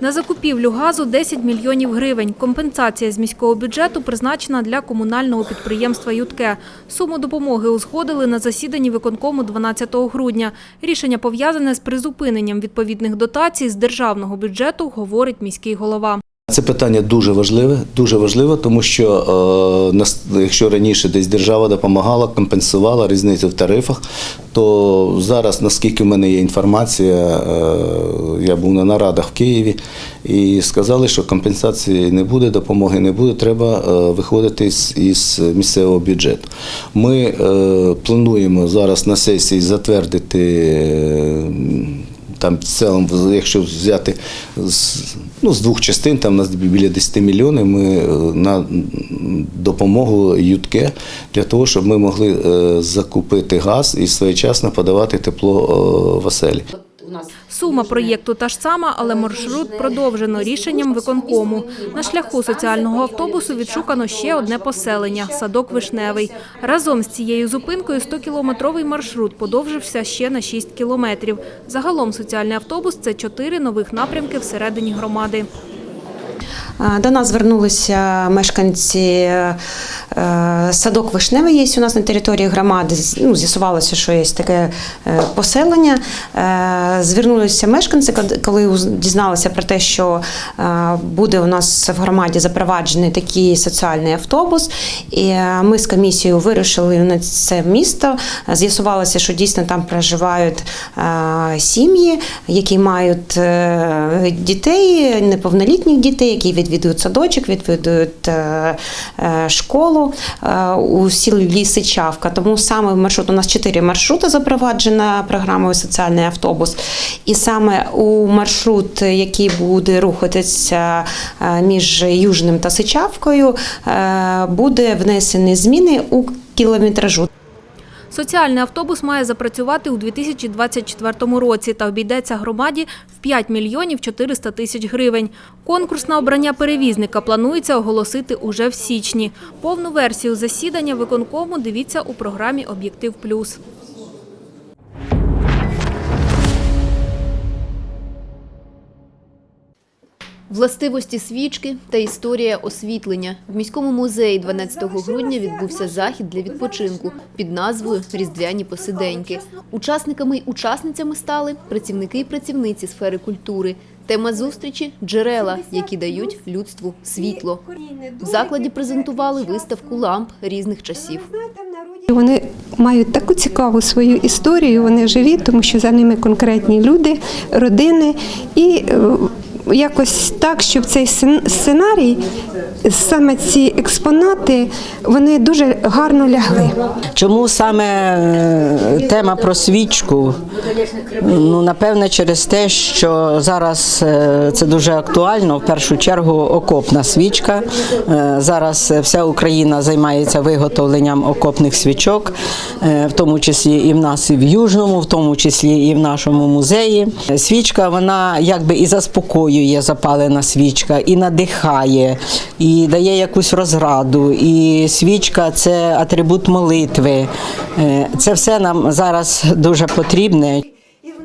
На закупівлю газу 10 мільйонів гривень. Компенсація з міського бюджету призначена для комунального підприємства «Ютке». Суму допомоги узгодили на засіданні виконкому 12 грудня. Рішення пов'язане з призупиненням відповідних дотацій з державного бюджету, говорить міський голова. Це питання дуже важливе, дуже важливе, тому що е, якщо раніше десь держава допомагала, компенсувала різницю в тарифах, то зараз, наскільки в мене є інформація, е, я був на нарадах в Києві і сказали, що компенсації не буде, допомоги не буде, треба е, виходити із, місцевого бюджету. Ми е, плануємо зараз на сесії затвердити. е, там в цілому, якщо взяти з, ну, з двох частин, там у нас біля 10 мільйонів, ми на допомогу ЮТКЕ для того, щоб ми могли закупити газ і своєчасно подавати тепло в оселі. Сума проєкту та ж сама, але маршрут продовжено рішенням виконкому. На шляху соціального автобусу відшукано ще одне поселення – садок Вишневий. Разом з цією зупинкою 100-кілометровий маршрут подовжився ще на 6 кілометрів. Загалом соціальний автобус – це чотири нових напрямки всередині громади. А, До нас звернулися мешканці е, садок Вишневий є у нас на території громади. Ну, з'ясувалося, що є таке е, поселення. Е, Звернулися мешканці, коли дізналися про те, що е, буде у нас в громаді запроваджений такий соціальний автобус. І е, ми з комісією вирушили на це місто. З'ясувалося, що дійсно там проживають е, сім'ї, які мають е, дітей, неповнолітніх дітей, які відвідують садочок, відвідують е, е, школу е, у сілі Лісичавка. Тому саме маршрут у нас чотири маршрути запроваджена програмою соціальний автобус. І саме у маршрут, який буде рухатися між Южним та Сичавкою, буде внесені зміни у кілометражу. Соціальний автобус має запрацювати у 2024 році та обійдеться громаді в 5 мільйонів 400 тисяч гривень. Конкурс на обрання перевізника планується оголосити уже в січні. Повну версію засідання виконкому дивіться у програмі «Об'єктив плюс». Властивості свічки та історія освітлення. В міському музеї 12 грудня відбувся захід для відпочинку під назвою Різдвяні посиденьки. Учасниками й учасницями стали працівники і працівниці сфери культури. Тема зустрічі джерела, які дають людству світло. В закладі презентували виставку ламп різних часів. Вони мають таку цікаву свою історію, вони живі, тому що за ними конкретні люди, родини. І е, якось так, щоб цей сценарій, саме ці експонати, вони дуже гарно лягли. Чому саме е, тема про свічку? Ну, напевне, через те, що зараз е, це дуже актуально. В першу чергу окопна свічка. Е, Зараз вся Україна займається виготовленням окопних свічок, в тому числі і в нас, і в Южному, в тому числі і в нашому музеї. Свічка, вона якби і заспокоює запалена свічка, і надихає, і дає якусь розраду. І свічка це атрибут молитви. Е, Це все нам зараз дуже потрібне.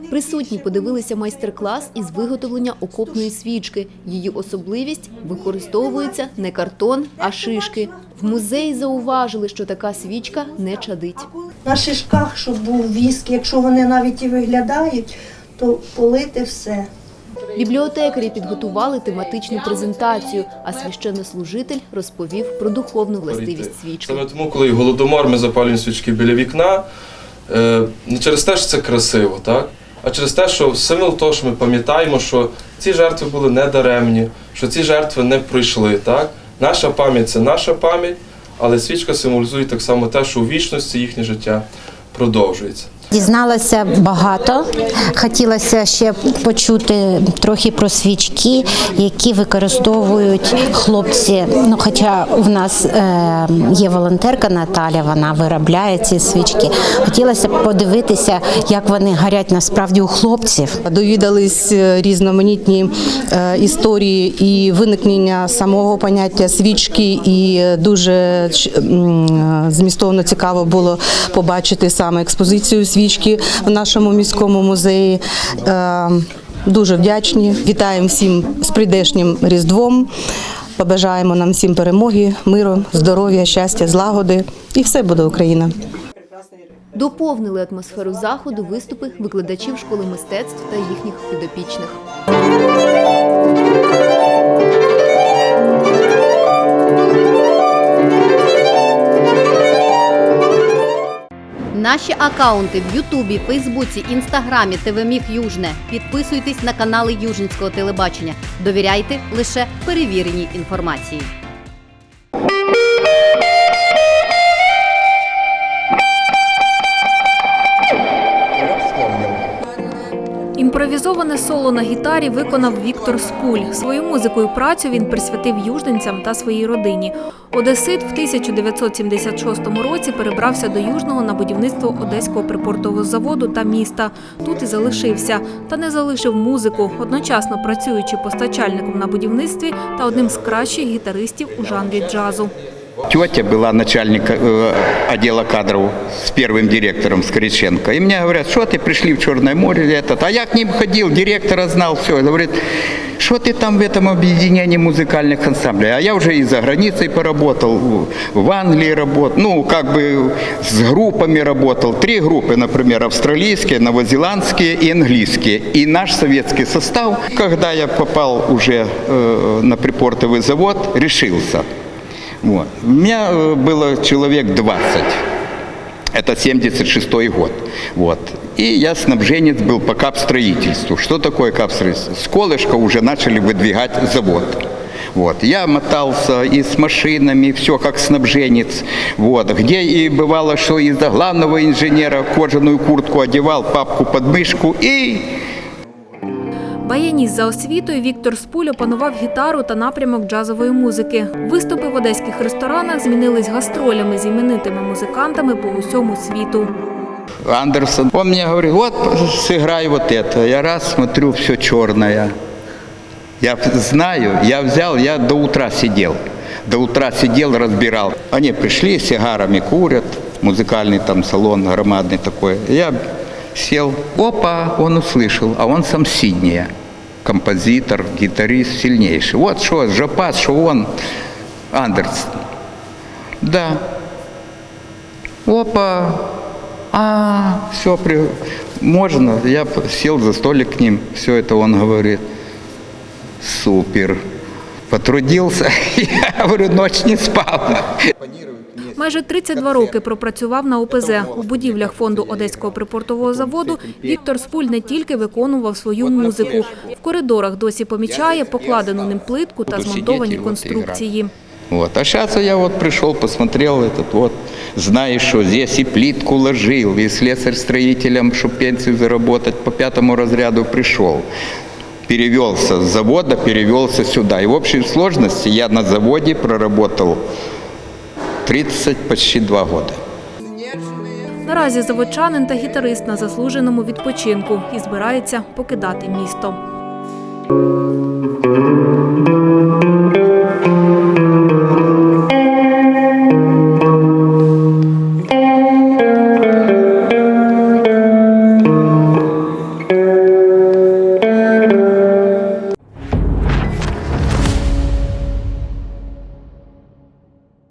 Присутні подивилися майстер-клас із виготовлення окопної свічки. Її особливість використовується не картон, а шишки. В музеї зауважили, що така свічка не чадить. на шишках, щоб був віск, якщо вони навіть і виглядають, то полити все. Бібліотекарі підготували тематичну презентацію, а священнослужитель розповів про духовну властивість свічки. Саме тому, коли і голодомор, ми запалюємо свічки біля вікна, е, не через те, що це красиво, так? а через те, що символ того, що ми пам'ятаємо, що ці жертви були недаремні, що ці жертви не пройшли. Так? Наша пам'ять це наша пам'ять, але свічка символізує так само те, що у вічності їхнє життя продовжується. Дізналася багато. Хотілося ще почути трохи про свічки, які використовують хлопці. Ну, хоча в нас е, є волонтерка Наталя, вона виробляє ці свічки. Хотілося подивитися, як вони горять насправді у хлопців. Довідались е, різноманітні е, історії і виникнення самого поняття свічки, і дуже змістовно цікаво було побачити саме експозицію свічки в нашому міському музеї. Е, Дуже вдячні. Вітаємо всім з прийдешнім Різдвом. Побажаємо нам всім перемоги, миру, здоров'я, щастя, злагоди. І все буде Україна. Доповнили атмосферу заходу виступи викладачів школи мистецтв та їхніх підопічних. Наші акаунти в Ютубі, Фейсбуці, Інстаграмі, ТВ Южне. Підписуйтесь на канали Южницького телебачення. Довіряйте лише перевіреній інформації. Імпровізоване соло на гітарі виконав Віктор Спуль. Свою музику і працю він присвятив южненцям та своїй родині. Одесит в 1976 році перебрався до Южного на будівництво Одеського припортового заводу та міста. Тут і залишився. Та не залишив музику, одночасно працюючи постачальником на будівництві та одним з кращих гітаристів у жанрі джазу. Тетя была начальник э, отдела кадров с первым директором Скориченко. И мне говорят, что ты пришли в Черное море, этот. А я к ним ходил, директора знал, все. Говорит, что ты там в этом объединении музыкальных ансамблей? А я уже и за границей поработал, в Англии работал, ну, как бы с группами работал. Три группы, например, австралийские, новозеландские и английские. И наш советский состав, когда я попал уже э, на припортовый завод, решился. Вот. У меня э, было человек 20. Это 76 год. Вот. И я снабженец был по капстроительству. Что такое капстроительство? С колышка уже начали выдвигать завод. Вот. Я мотался и с машинами, все как снабженец. Вот. Где и бывало, что из-за главного инженера кожаную куртку одевал, папку под мышку и Баяніст за освітою Віктор Спуль опанував гітару та напрямок джазової музики. Виступи в одеських ресторанах змінились гастролями з іменитими музикантами по усьому світу. Андерсон. Он мне говорит, вот сыграй вот это. Я раз смотрю, все черное. Я знаю, я взял, я до утра сидел. До утра сидел, разбирал. Они пришли, сигарами курят, музыкальный там салон громадный такой. Я сел, опа, он услышал, а он сам Сиднея. Композитор, гитарист сильнейший. Вот что, Жапас, что он, Андерсон. Да, Опа, а, все, при... можно. Я сел за столик к ним, все это он говорит. Супер. Потрудился, я говорю, ночь не спал. Майже 32 роки пропрацював на ОПЗ. У будівлях фонду Одеського припортового заводу Віктор Спуль не тільки виконував свою музику. В коридорах досі помічає покладену ним плитку та змонтовані конструкції. Вот. А сейчас я вот пришел, посмотрел этот вот, знаешь, что здесь и плитку ложил, и слесарь-строителям, чтобы пенсию заработать, по пятому разряду пришел. Перевелся с завода, перевелся сюда. И в общей сложности я на заводе проработал 30, почти два года. Наразі заводчанин та гітарист на заслуженому відпочинку і збирається покидати місто.